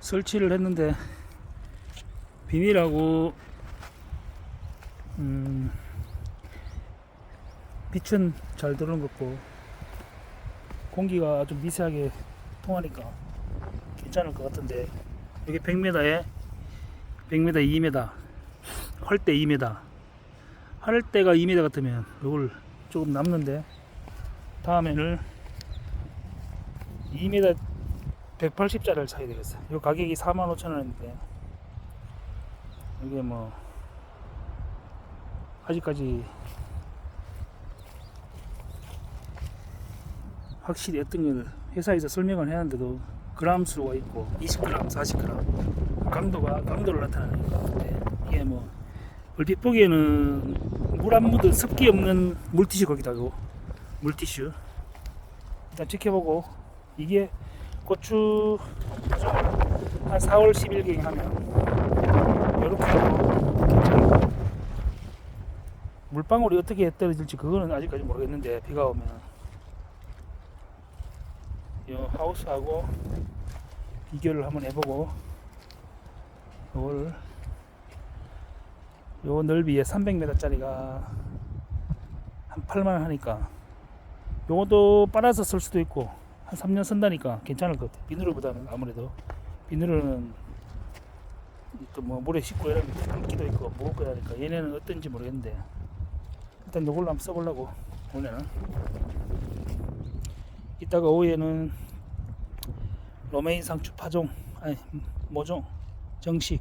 설치를 했는데 비닐하고 음, 빛은 잘 들어오는 것 같고 공기가 좀 미세하게 통하니까 괜찮을 것 같은데 여기 100m에 100m 2m 헐때 2m 할 때가 2m 같으면 이걸 조금 남는데 다음에는 2m 180짜리를 사야 되겠어요. 이 가격이 45,000원인데. 이게 뭐 아직까지 확실히 어떤 걸 회사에서 설명을 해놨는데도 그람 수가 있고 20g, 40g 강도가 강도를 나타내는 것 같은데. 이게 뭐 얼핏 보기에는 물 안 묻은 습기 없는 물티슈 거기다고 물티슈. 일단 지켜보고 이게 고추 한 4월 10일경 하면 이렇게 물방울이 어떻게 떨어질지 그거는 아직까지 모르겠는데 비가 오면 이 하우스하고 비교를 한번 해보고 이걸 요 넓이에 300m 짜리가 한 8만원 하니까 요것도 빨아서 쓸 수도 있고 한 3년 쓴다니까 괜찮을 것 같아 비누르보다는 아무래도 비누르는 또 뭐 물에 씻고 이런 붓기도 있고 무겁고 하니까 얘네는 어떤지 모르겠는데 일단 요걸로 한번 써보려고 오늘은. 이따가 오후에는 로메인 상추 파종 아니 모종 정식